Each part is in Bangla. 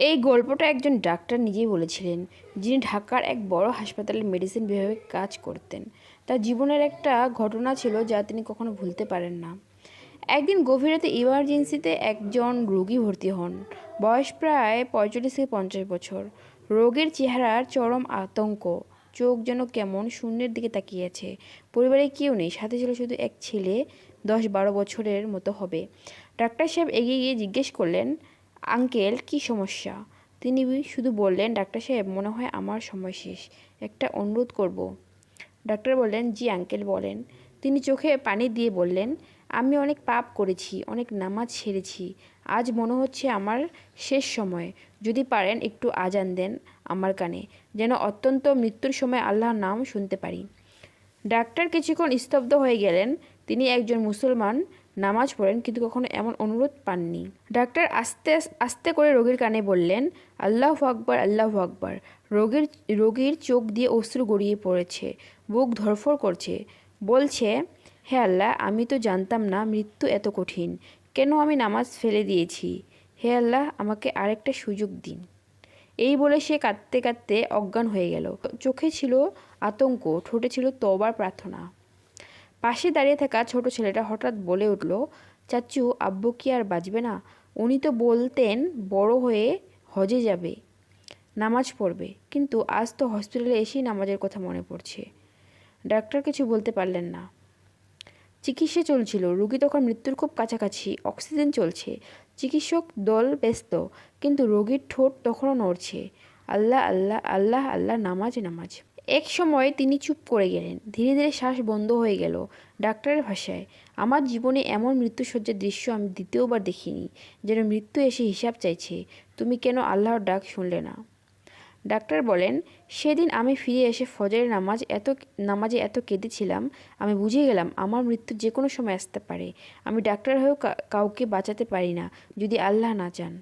এই গল্পটা একজন ডাক্তার নিজেই বলেছিলেন, যিনি ঢাকার এক বড় হাসপাতালে মেডিসিন বিভাগে কাজ করতেন। তার জীবনের একটা ঘটনা ছিল যা তিনি কখনো ভুলতে পারেন না। একদিন গভীর রাতে ইমার্জেন্সিতে একজন রোগী ভর্তি হন। বয়স প্রায় পঁয়তাল্লিশ থেকে পঞ্চাশ বছর। রোগের চেহারার চরম আতঙ্ক। চোখ যেন কেমন শূন্যের দিকে তাকিয়ে আছে। পরিবারে কেউ নেই, সাথে ছিল শুধু এক ছেলে, দশ বারো বছরের মতো হবে। ডাক্তার সাহেব এগিয়ে গিয়ে জিজ্ঞেস করলেন আঙ্কেল, কি সমস্যা? তিনি শুধু বললেন, ডাক্তার সাহেব, মনে হয় আমার সময় শেষ। একটা অনুরোধ করব। ডাক্তার বললেন, জি আঙ্কেল, বলেন। তিনি চোখে পানি দিয়ে বললেন, আমি অনেক পাপ করেছি, অনেক নামাজ ছেড়েছি আজ মনে হচ্ছে আমার শেষ সময়। যদি পারেন, একটু আজান দেন আমার কানে, যেন অত্যন্ত মৃত্যুর সময় আল্লাহর নাম শুনতে পারি। ডাক্তার কিছুক্ষণ স্তব্ধ হয়ে গেলেন। তিনি একজন মুসলমান, নামাজ পড়েন কিন্তু কখনো এমন অনুরোধ পাননি। ডাক্তার আস্তে আস্তে করে রোগীর কানে বললেন, আল্লাহ আকবর আল্লাহ আকবর। রোগীর রোগীর চোখ দিয়ে অশ্রু গড়িয়ে পড়েছে, বুক ধরফর করছে। বলছে, হে আল্লাহ, আমি তো জানতাম না মৃত্যু এত কঠিন। কেন আমি নামাজ ফেলে দিয়েছি? হে আল্লাহ, আমাকে আরেকটা সুযোগ দিন। এই বলে সে কাঁদতে কাঁদতে অজ্ঞান হয়ে গেল। চোখে ছিল আতঙ্ক, ঠোঁটে ছিল তবার প্রার্থনা। পাশে দাঁড়িয়ে থাকা ছোট ছেলেটা হঠাৎ বলে উঠল, চাচু, আব্বু কি আর বাঁচবে না? উনি তো বলতেন বড় হয়ে হজে যাবে, নামাজ পড়বে। কিন্তু আজ তো হসপিটালে এসেই নামাজের কথা মনে পড়ছে। ডাক্তার কিছু বলতে পারলেন না। চিকিৎসা চলছিল। রুগী তখন মৃত্যুর খুব কাছাকাছি। অক্সিজেন চলছে। চিকিৎসক দল ব্যস্ত, কিন্তু রোগীর ঠোঁট তখনও নড়ছে। আল্লাহ আল্লাহ আল্লাহ আল্লাহ, নামাজ নামাজ। এক সময় তিনি চুপ করে গেলেন। ধীরে ধীরে শ্বাস বন্ধ হয়ে গেল ডাক্তারের ভাষায়। আমার জীবনে এমন মৃত্যুসজ্জার দৃশ্য আমি দ্বিতীয়বার দেখিনি, যেন মৃত্যু এসে হিসাব চাইছে। তুমি কেন আল্লাহর ডাক শুনলে না? ডাক্তার বলেন, সেদিন আমি ফিরে এসে ফজরের নামাজ এত, নামাজে এত কেঁদেছিলাম, আমি বুঝে গেলাম আমার মৃত্যু যে কোনো সময় আসতে পারে। আমি ডাক্তার হয়েও কাউকে বাঁচাতে পারি না, যদি আল্লাহ না চান।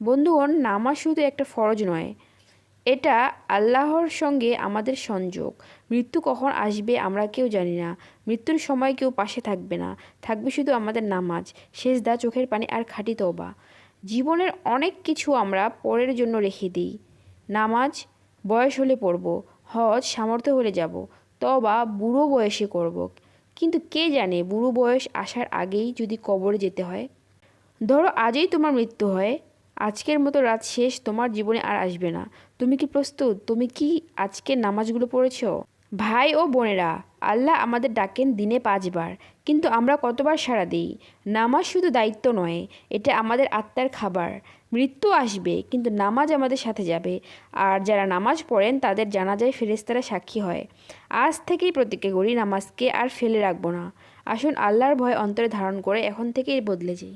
বন্ধুগণ, নামাজ শুধু একটা ফরজ নয় এটা আল্লাহর সঙ্গে আমাদের সংযোগ। মৃত্যু কখন আসবে আমরা কেউ জানি না। মৃত্যুর সময় কেউ পাশে থাকবে না। থাকবে শুধু আমাদের নামাজ শেষ দা চোখের পানি আর খাঁটি তবা জীবনের অনেক কিছু আমরা পরের জন্য রেখে দিই। নামাজ, বয়স হলে পড়ব, হজ, সামর্থ্য হলে যাব তবা বুড়ো বয়সে করব। কিন্তু কে জানে বুড়ো বয়স আসার আগেই যদি কবরে যেতে হয়? ধরো আজই তোমার মৃত্যু হয়। আজকের মতো রাত শেষ, তোমার জীবনে আর আসবে না। তুমি কি প্রস্তুত? তুমি কি আজকের নামাজগুলো পড়েছ? ভাই ও বোনেরা, আল্লাহ আমাদের ডাকেন দিনে পাঁচবার, কিন্তু আমরা কতবার সাড়া দিই? নামাজ শুধু দায়িত্ব নয়, এটা আমাদের আত্মার খাবার। মৃত্যু আসবে, কিন্তু নামাজ আমাদের সাথে যাবে। আর যারা নামাজ পড়েন, তাদের জানা যায় ফেরেস্তারা সাক্ষী হয়। আজ থেকেই প্রতিজ্ঞা করি, নামাজকে আর ফেলে রাখব না। আসুন, আল্লাহর ভয় অন্তরে ধারণ করে এখন থেকেই বদলে যাই।